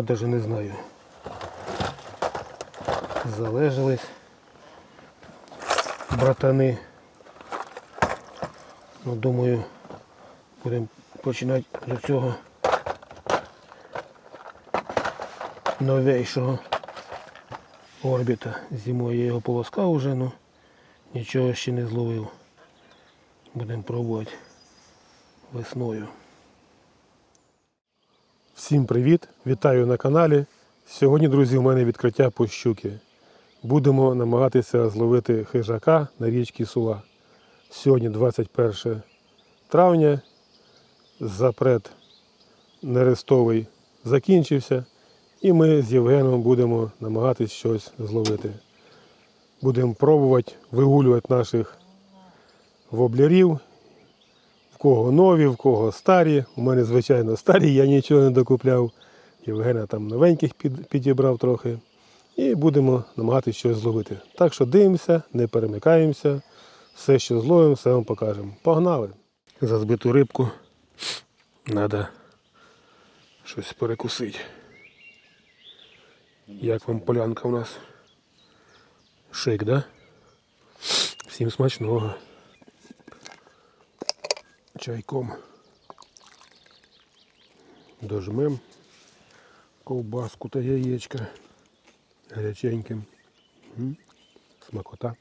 починати, навіть не знаю. Залежались братани. Ну, думаю, будемо починати з цього новейшого орбіта. Зимою я його полоскав уже, ну нічого ще не зловив. Будемо пробувати весною. Всім привіт! Вітаю на каналі. Сьогодні, друзі, у мене відкриття по щуки. Будемо намагатися зловити хижака на річці Сула. Сьогодні 21 травня. Запрет нерестовий закінчився. І ми з Євгеном будемо намагатись щось зловити. Будемо пробувати вигулювати наших воблярів. Кого нові, в кого старі. У мене, звичайно, старі, я нічого не докупляв. Євгена там новеньких під, підібрав трохи. І будемо намагатися щось зловити. Так що дивимося, не перемикаємося. Все, що зловимо, все вам покажемо. Погнали! За збиту рибку треба щось перекусити. Як вам полянка у нас? Шик, да? Всім смачного. Чайком. Дожмем ковбаску та яєчка гаряченьким. М, Смакота.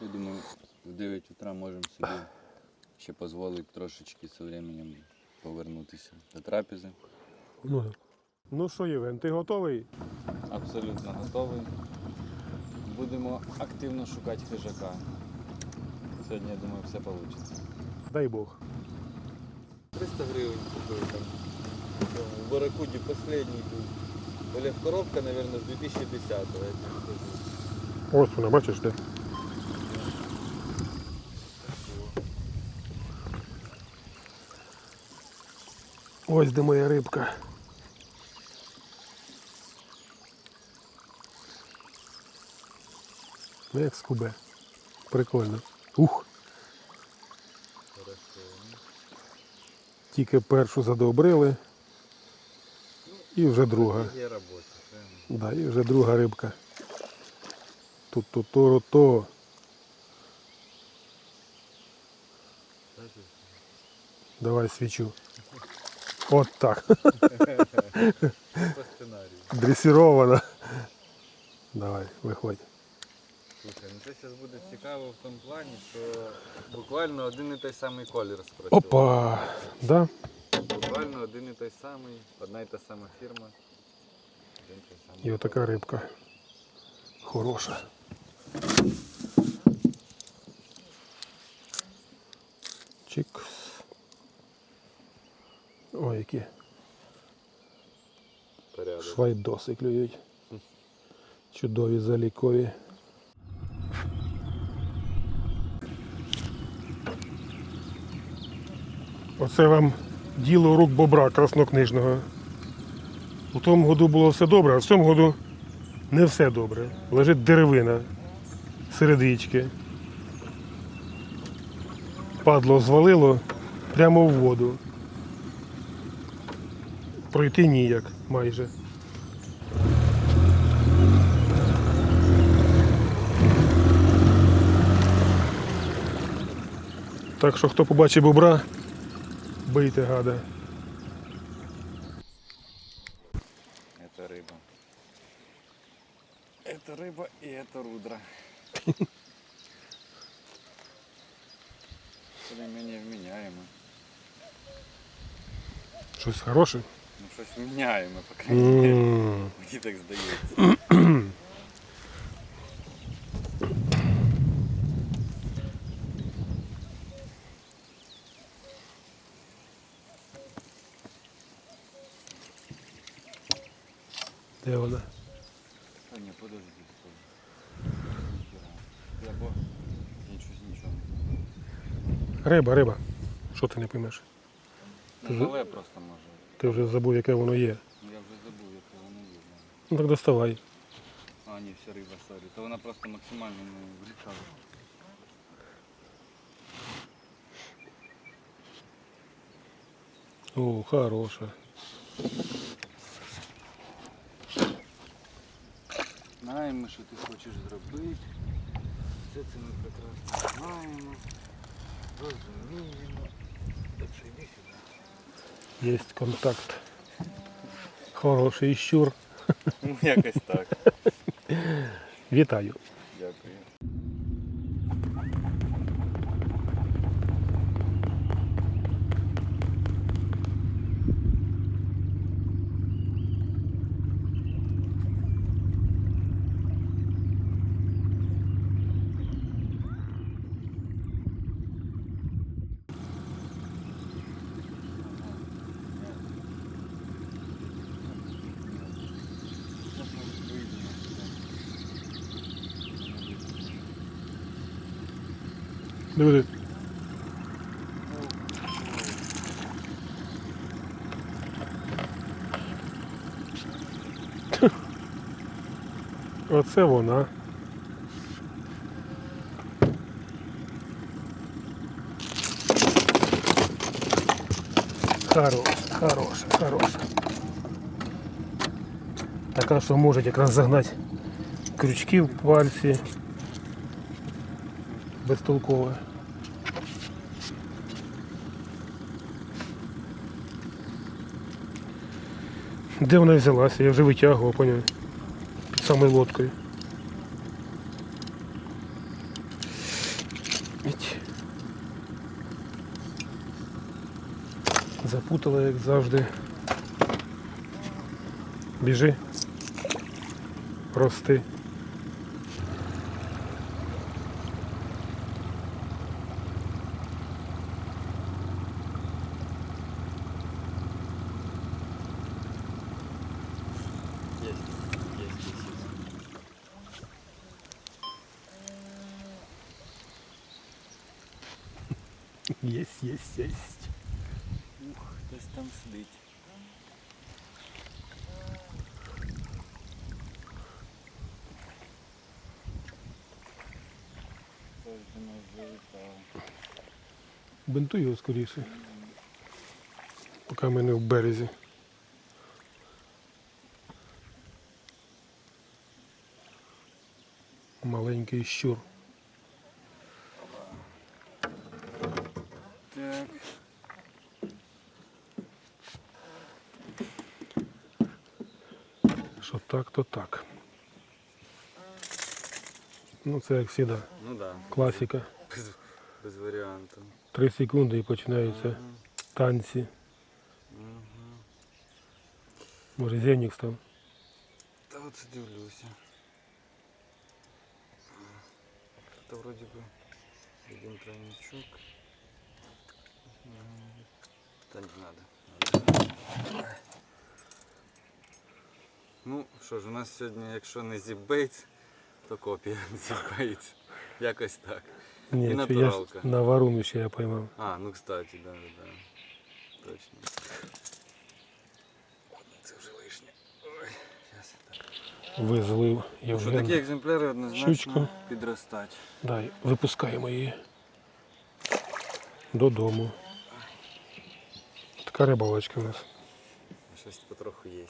Я думаю, в 9 утра можемо собі ще дозволити трошечки з временем повернутися до трапези. Ну, ну що, Євген, ти готовий? Абсолютно готовий. Будемо активно шукати хижака. Сьогодні, я думаю, все вийде. Дай Бог. 300 гривень купив там. В Баракуді останній був. Олег коробка, мабуть, з 2010-го. я тобі кажу. Ось вона, бачиш де? Ось де моя рибка. Ну, Як скубе. Прикольно. Ух. Тільки першу задобрили. І вже друга. Да, і вже друга рибка. Тут то то то. Давай свічу. От так. По сценарію. Дресірована. Давай, виходь. Слухай, ну це зараз буде цікаво в тому плані, що буквально один і той самий колір спрацював. Опа! Да? Буквально один і той самий, одна і та сама фірма. Один і той самий І отака рибка. Хороша. Чикс. Ой, які порядок. швайдоси клюють. Чудові залікові. Оце вам діло рук бобра краснокнижного. У тому году було все добре, а в цьому году не все добре. Лежить деревина серед річки. Падло звалило прямо в воду. Пройти ніяк майже. Так що хто побачить бобра, бийте гада. Это рыба. Это рыба и это рудра. Более-менее вменяемо. Щось хороше. Ну щось вменяемо, по крайней мере. М, Мені так здається. Де вона? А ні, подожди. Я бо нічого нічого. Риба, риба. Що ти не поймеш? Ну, мале просто може. Ти вже забув, яке воно є. Ну, Я вже забув, яке воно є. Ну так доставай. А, ні, все риба, сорі. То вона просто максимально не влітала. О, хороша. Знаємо, що ти хочеш зробити. Все це ми прекрасно знаємо. Розуміємо. Так що йди сюди. Є контакт. Хороший щур. Ну, якось так. Вітаю. Диви. Оце вона. Хороша, хороша, хороша. Така, що може якраз загнати крючки в пальці. Безтолкове. Де вона взялася? Я вже витягував, поняв. Під самою лодкою. Запутала, як завжди. Біжи. Рости. Єсть, єсть, єсть. Ух, хтось там сидить. Хтось до нас завітав. Бинтуй його скоріше. Поки ми не в березі. Маленький щур. Що так, то так. Ну це як завжди. Ну да. Класика. Без, без варіантів. Три секунди і починаються Мгм. танці. Мгм. Може зенік став. Та от дивлюся. Та вроді би один тройничок. М, Та не надо. Ну що ж, у нас сьогодні, якщо не зібейтс, то копія зібейтс. Якось так. Ні, І я натуралка. ж на варуну ще я поймав. А, ну кстати, да, да. Точно. Це вже лишнє. Ой, зараз так. Визлив Що Євген. такі екземпляри однозначно Щучку. підростать. Дай, випускаємо її додому. Така рибалочка у нас. Щось потроху є.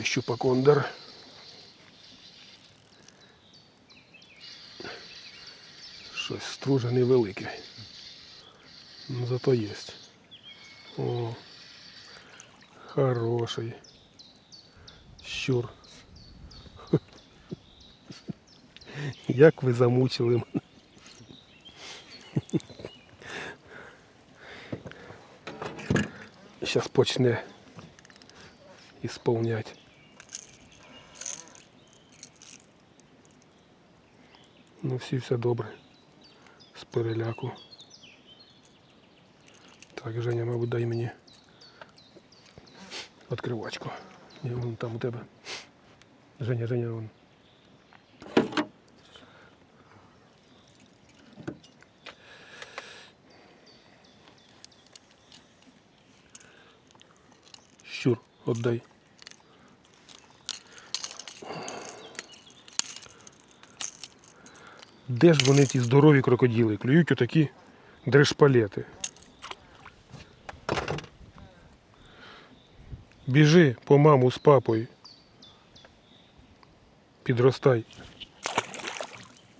Є щупакондер. Щось стружа невелике. Ну, зато є. О, хороший. Щур. Як ви замучили мене. Зараз почне ісполнять. Ну всі все добре. З переляку. Так, Женя, мабуть, дай мені відкривачку. Ні, вон там у тебе. Женя, Женя, вон. Щур, отдай. Де ж вони ті здорові крокодили? Клюють отакі дришпалети. Біжи по маму з папою. Підростай.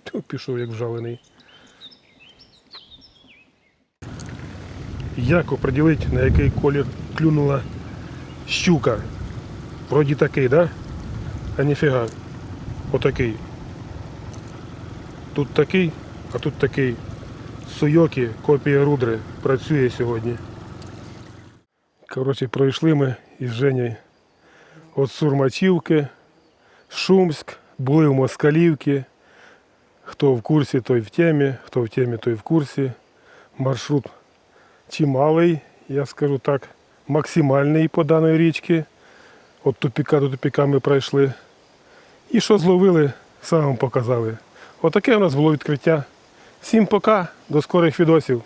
Тьо, Пішов як вжалений. Як оприділити, на який колір клюнула щука? Вроді такий, да? А ніфіга. Отакий. Тут такий, а тут такий. Суйокі, копія рудри, працює сьогодні. Коротше, пройшли ми із Женєю от Сурмачівки, Шумськ, були в Москалівці. Хто в курсі, той в темі, хто в темі, той в курсі. Маршрут чималий, я скажу так, максимальний по даної річці. От тупіка до тупіка ми пройшли. І що зловили, сам вам показали. Отаке у нас було відкриття. Всім пока, до скорих відосів.